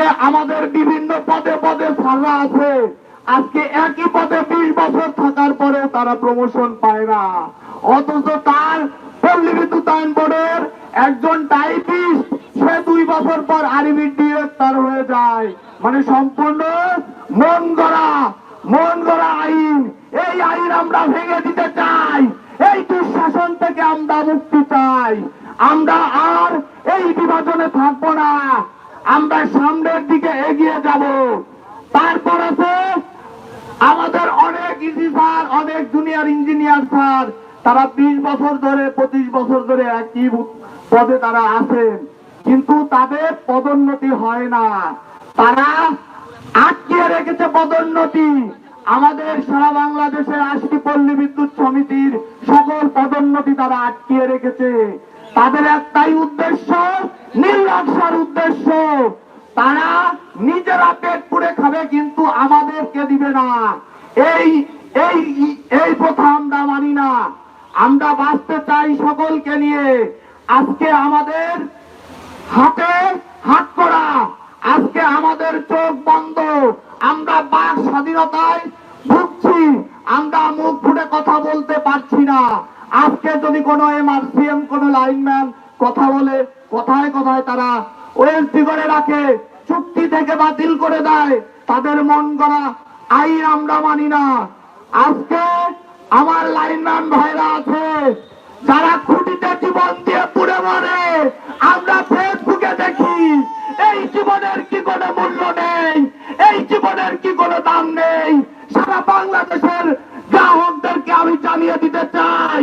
আজকে আমাদের বিভিন্ন পদে পদে সারা আছে। আজকে একই পদে বিশ বছর থাকার পরেও তারা প্রমোশন পায় না। অথচ তার পল্লী বিদ্যুতায়ন বোর্ডের একজন টাইপিস্ট সে দুই বছর পর আর্মির ডিরেক্টর হয়ে যায়। মানে সম্পূর্ণ মন গড়া মন গড়া আইন। এই আইন আমরা ভেঙে দিতে চাই। এই দুঃশাসন থেকে আমরা মুক্তি চাই। আমরা আর এই বিভাজনে থাকব না। আমরা সামনের দিকে এগিয়ে যাব তারপর আছে আমাদের অনেক ইজি স্যার জুনিয়র ইঞ্জিনিয়ার স্যার। তারা বিশ বছর ধরে, পঁচিশ বছর ধরে একই পদে তারা আছেন কিন্তু তাদের পদোন্নতি হয় না। তারা আটকে রেখেছে পদোন্নতি। আমাদের সারা বাংলাদেশের আশি পল্লী বিদ্যুৎ সমিতির সকল পদোন্নতি তারা আটকিয়ে রেখেছে। তাদের একটাই উদ্দেশ্য নির্লক্ষার উদ্দেশ্য। তারা নিজেরা পেট পুড়ে খাবে, কিন্তু আমাদেরকে দিবে না। এই এই এই প্রথা আমরা মানি না। আমরা বাঁচতে চাই সকলকে নিয়ে। আজকে আমাদের হাতে হাত করা, আজকে আমাদের চোখ বন্ধ। আমরা বাক স্বাধীনতায় ভুগছি, আমরা মুখ ফুটে কথা বলতে পারছি না। আজকে যদি কোনো এমআরসিএম, কোনো লাইনম্যান কথা বলে, কথায় কথায় তারা ওএসডি করে রাখে, চুক্তি থেকে বাতিল করে দেয়, তাদের মন করা আইন আমরা মানি না। আজকে আমার লাইনম্যান ভাইরা আছে, যারা খুঁটিতে জীবন দিয়ে পুড়ে মরে, আমরা ফেসবুকে দেখি, এই জীবনের কি কোনো মূল্য নেই, এই জীবনের কি কোনো দাম নেই, সারা বাংলাদেশের গ্রাহকদেরকে আমি জানিয়ে দিতে চাই।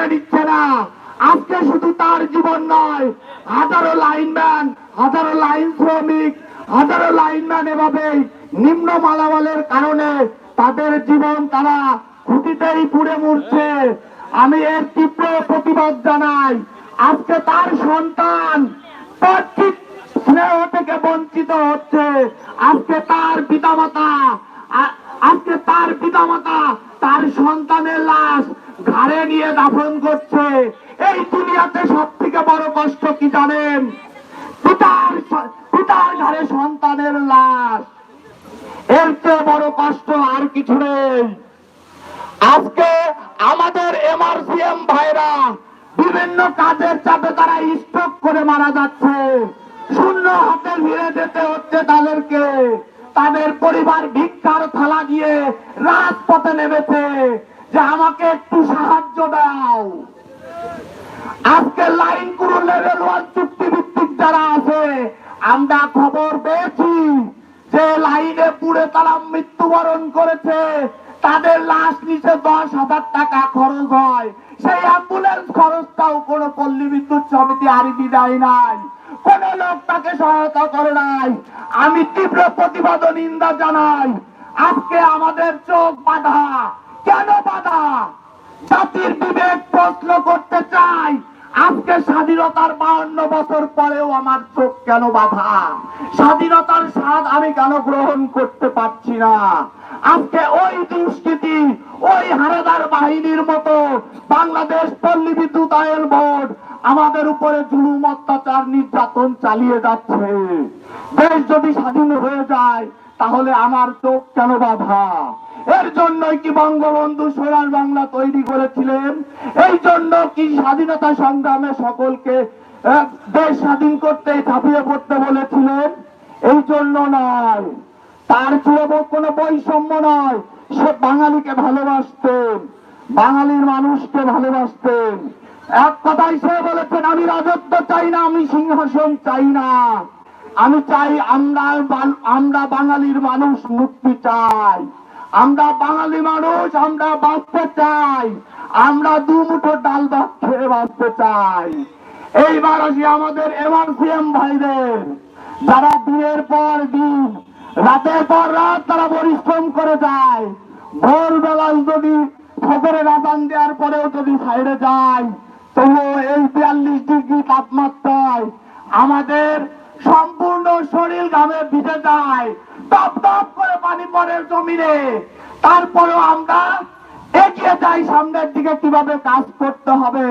মেনে নিচ্ছে না। আজকে শুধু তার জীবন নয়, হাজারো লাইনম্যান, হাজারো লাইন শ্রমিক, হাজারো লাইনম্যান এভাবে নিম্ন মালামালের কারণে তাদের জীবন তারা খুঁটিতেই পুড়ে মরছে। আমি এর তীব্র প্রতিবাদ জানাই, আজকে তার সন্তান স্নেহ থেকে বঞ্চিত হচ্ছে। আজকে তার পিতামাতা আজকে তার পিতামাতা তার সন্তানের লাশ ঘাড়ে নিয়ে দাফন করছে। এই দুনিয়াতে সব থেকে বড় কষ্ট কি জানেন? পিতার পিতার ঘাড়ে সন্তানের লাশ। এর চেয়ে বড় কষ্ট আর কিছু নেই। আজকে আমাদের এমআরসিএম ভাইরা বিভিন্ন কাজের চাপে তারা স্টক করে মারা যাচ্ছে। শূন্য হাতে ফিরে যেতে হচ্ছে তাদেরকে। তাদের পরিবার ভিক্ষার থালা দিয়ে রাজপথে নেমেছে। যে আমাকে একটু সাহায্য দাও। আজকে লাইন কুরু লেভেল ওয়ান চুক্তি ভিত্তিক যারা আছে, আমরা খবর পেয়েছি যে লাইনে পুড়ে তারা মৃত্যুবরণ করেছে। তাদের লাশ নিচে দশ হাজার টাকা খরচ হয়। সেই অ্যাম্বুলেন্স খরচটাও কোনো পল্লী বিদ্যুৎ সমিতি আরিদি দেয় নাই। কোন লোক তাকে সহায়তা করে নাই। আমি তীব্র প্রতিবাদ নিন্দা জানাই। আজকে আমাদের চোখ বাধা। কেন বাধা? জাতির বিবেক প্রশ্ন করতে চাই। আজকে স্বাধীনতার বাউন্ন বছর পরেও আমার চোখ কেন বাধা? স্বাধীনতার স্বাদ আমি কেন গ্রহণ করতে পারছি না? আজকে ওই দুষ্কৃতি, ওই হারাদার বাহিনীর মতো বাংলাদেশ পল্লী বিদ্যুৎ আয়ন বোর্ড আমাদের উপরে জুলুম অত্যাচার নির্যাতন চালিয়ে যাচ্ছে। দেশ যদি স্বাধীন হয়ে যায় তাহলে আমার চোখ কেন বাধা? এর জন্যই কি বঙ্গবন্ধু সোনার বাংলা তৈরি করেছিলেন? এই জন্য কি স্বাধীনতা সংগ্রামে সকলকে দেশ স্বাধীন করতে ঝাঁপিয়ে পড়তে বলেছিলেন? এই জন্য নয়। তার ছিল কোনো বৈষম্য নয়। সে বাঙালিকে ভালোবাসতেন, বাঙালির মানুষকে ভালোবাসতেন। এক কথাই সে বলেছেন, আমি রাজত্ব চাই না, আমি সিংহাসন চাই না। আমি চাই আমরা আমরা বাঙালির মানুষ মুক্তি চাই। আমরা বাঙালি মানুষ, আমরা বাঁচতে চাই। আমরা দু মুঠো ডাল ভাত খেয়ে বাঁচতে চাই। এইবার আসি আমাদের এমআরসিএম ভাইদের, যারা দিনের পর দিন, রাতের পর রাত তারা পরিশ্রম করে যায়। ভোরবেলায় যদি ফজরের আজান দেওয়ার পরেও যদি সাইডে যায়, তবুও এই বিয়াল্লিশ ডিগ্রি তাপমাত্রায় আমাদের সম্পূর্ণ শরীর ঘামে ভিজে যায়। টপ টপ করে কোরবানি পরের জমিনে। তারপরেও আমরা এগিয়ে যাই সামনের দিকে কীভাবে কাজ করতে হবে।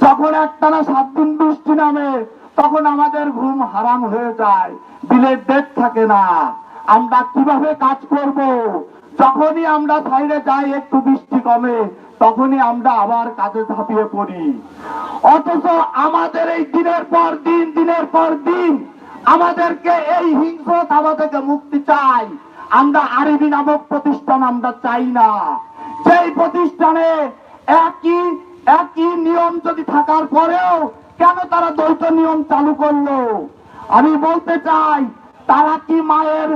যখন একটানা সাত দিন বৃষ্টি নামে, তখন আমাদের ঘুম হারাম হয়ে যায়। বিলের ডেট থাকে না। আমরা কীভাবে কাজ করব? যখনই আমরা সাইডে যাই, একটু বৃষ্টি কমে, তখনই আমরা আবার কাজে ঝাঁপিয়ে পড়ি। অথচ আমাদের এই দিনের পর দিন, দিনের পর দিন আমাদেরকে এই হিংস্রতা থেকে মুক্তি চাই। আমরা আরবি নামক প্রতিষ্ঠান আমরা চাই না। যেই প্রতিষ্ঠানে একই একই নিয়ম যদি থাকার পরেও কেন তারা দ্বৈত নিয়ম চালু করল? আমি বলতে চাই, তারা কি মায়ের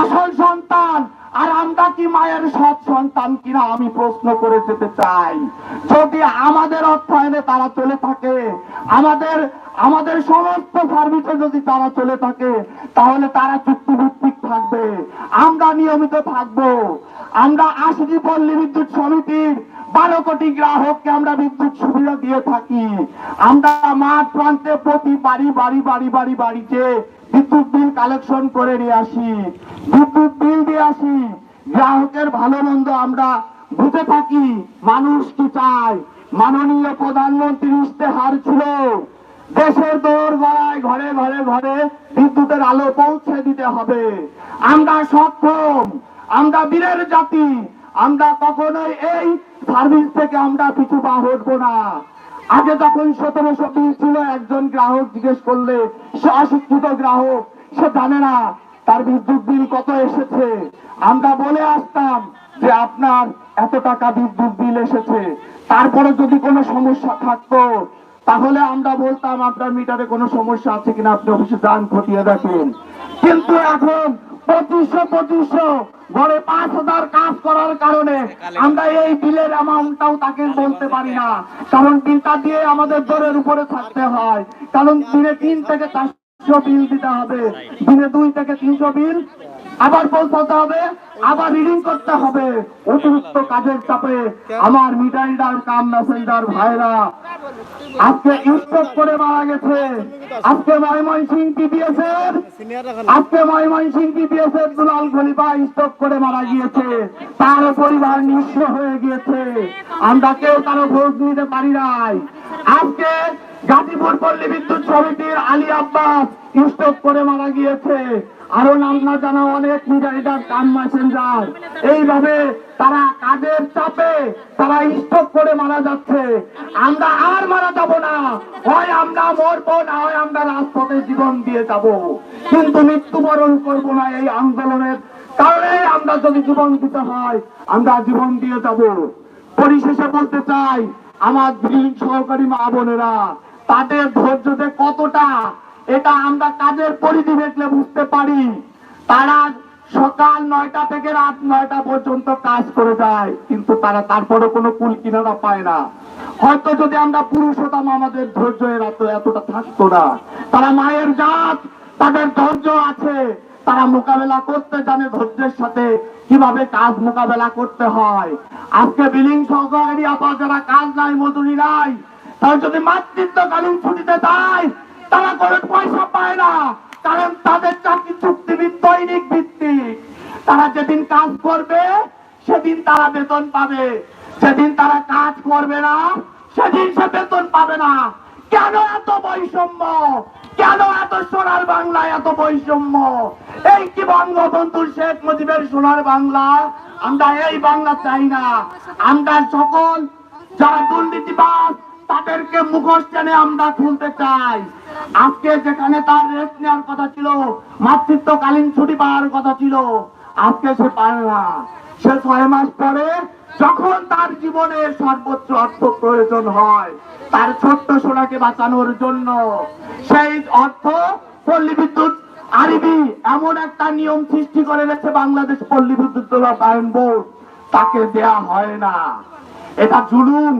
আসল সন্তান আর আমরা কি মায়ের সৎ সন্তান কিনা আমি প্রশ্ন করে যেতে চাই। যদি আমাদের অর্থায়নে তারা চলে থাকে, আমাদের আমাদের সমস্ত সার্ভিসে যদি তারা চলে থাকে, তাহলে তারা চুক্তিভিত্তিক থাকবে। আমরা নিয়মিত থাকব। আমরা আশিটি পল্লী বিদ্যুৎ সমিতির বারো কোটি গ্রাহককে আমরা বিদ্যুৎ সুবিধা দিয়ে থাকি। আমরা মাঠ প্রান্তে প্রতি বাড়ি বাড়ি বাড়ি বাড়ি, বাড়িতে বিদ্যুৎ বিল কালেকশন করে নিয়ে আসি। বিদ্যুৎ বিল দিয়ে আসি। গ্রাহকের ভালো মন্দ আমরা বুঝে থাকি। মানুষ কি চায়? মাননীয় প্রধানমন্ত্রীর ইস্তেহার ছিল। দেশের দৌড় গড়ায় ঘরে ঘরে ঘরে বিদ্যুতের আলো পৌঁছে দিতে হবে। আমরা সক্ষম আমরা বীরের জাতি, আমরা কখনোই এই সার্ভিস থেকে আমরা পিছু পা হটবো না। আগে যখন সতেরোশো বিল ছিল, একজন গ্রাহক জিজ্ঞেস করলে, সে অশিক্ষিত গ্রাহক, সে জানে না তার বিদ্যুৎ বিল কত এসেছে? আমরা বলে আসতাম যে, আপনার এত টাকা বিদ্যুৎ বিল এসেছে। তারপরে যদি কোনো সমস্যা থাকতো তাহলে আমরা বলতাম আপনার মিটারে কোনো সমস্যা আছে কিনা, আপনি অফিসে যান, খতিয়ে দেখেন। কিন্তু এখন পঁচিশশো পঁচিশশো ঘরে পাঁচ হাজার কাজ করার কারণে আমরা এই বিলের অ্যামাউন্টটাও তাকে বলতে পারি না। কারণ বিলটা দিয়ে আমাদের দরের উপরে থাকতে হয়। কারণ দিনে তিন থেকে চারশো বিল দিতে হবে। দিনে দুই থেকে তিনশো বিল আবার পৌঁছাতে হবে, আবার রিডিং করতে হবে। অতিরিক্ত কাজের চাপে আমার মিটাইডার কাম মেসেঞ্জার ভাইরা, আজকে স্টক করে মারা গেছে। আজকে ময়মনসিং টিপিএস এর আজকে ময়মনসিং টিপিএস এর দুলাল খলিফা স্টক করে মারা গিয়েছে। তার পরিবার নিঃস্ব হয়ে গিয়েছে। আমরা কেউ কারও খোঁজ নিতে পারি নাই। আজকে গাজীপুর পল্লী বিদ্যুৎ সমিতির আলী আব্বাস স্টক করে মারা গিয়েছে। আরও নাম না জানা অনেক মিডিয়ার কাম মেসেঞ্জার। এইভাবে তারা কাজের চাপে তারা স্টক করে মারা যাচ্ছে। আমরা আর মারা যাব না। হয় আমরা মরবো, না হয় আমরা রাজপথে জীবন দিয়ে যাব। কিন্তু মৃত্যুবরণ করব না এই আন্দোলনের কারণে আমরা যদি জীবন দিতে হয়, আমরা জীবন দিয়ে যাব। পরিশেষে বলতে চাই, আমার দিন সহকারী মা বোনেরা, তাদের ধৈর্য যে কতটা এটা আমরা কাজের পরিধি দেখলে বুঝতে পারি। তারা সকাল নয়টা থেকে রাত নয়টা পর্যন্ত কাজ করে যায়, কিন্তু তারা তারপরে কোনো কুল কিনারা পায় না। হয়তো যদি আমরা পুরুষ হতাম আমাদের ধৈর্য এত এতটা থাকতো না। তারা মায়ের জাত, তাদের ধৈর্য আছে। তারা মোকাবেলা করতে জানে ধৈর্যের সাথে কীভাবে কাজ মোকাবেলা করতে হয়। আজকে বিলিং সহকারী আবার যারা কাজ নাই, মজুরি নাই। তারা যদি মাতৃত্বকালীন ছুটিতে যায় তারা কোনো পয়সা পায় না, কারণ তাদের চাকরি চুক্তি দৈনিক ভিত্তিক। তারা যেদিন কাজ করবে, সেদিন তারা বেতন পাবে। সেদিন তারা কাজ করবে না, সেদিন সে বেতন পাবে না। কেন এত বৈষম্য? কেন এত সোনার বাংলায় এত বৈষম্য? এই কি বঙ্গবন্ধু শেখ মুজিবের সোনার বাংলা? আমরা এই বাংলা চাই না। আমরা সকল যারা দুর্নীতিবাদ তাদেরকে মুখোশ টেনে আমরা খুলতে চাই। আজকে যেখানে তার রেস্ট নেওয়ার কথা ছিল, মাতৃত্বকালীন ছুটি পাওয়ার কথা ছিল, আজকে সে পায় না। সে ছয় মাস পরে যখন তার জীবনের সর্বোচ্চ অর্থ প্রয়োজন হয়, তার ছোট্ট সোনাকে বাঁচানোর জন্য সেই অর্থ পল্লী বিদ্যুৎ আরবি এমন একটা নিয়ম সৃষ্টি করে রেখেছে বাংলাদেশ পল্লী বিদ্যুৎ বায়ন বোর্ড। তাকে দেয়া হয় না। এটা জুলুম।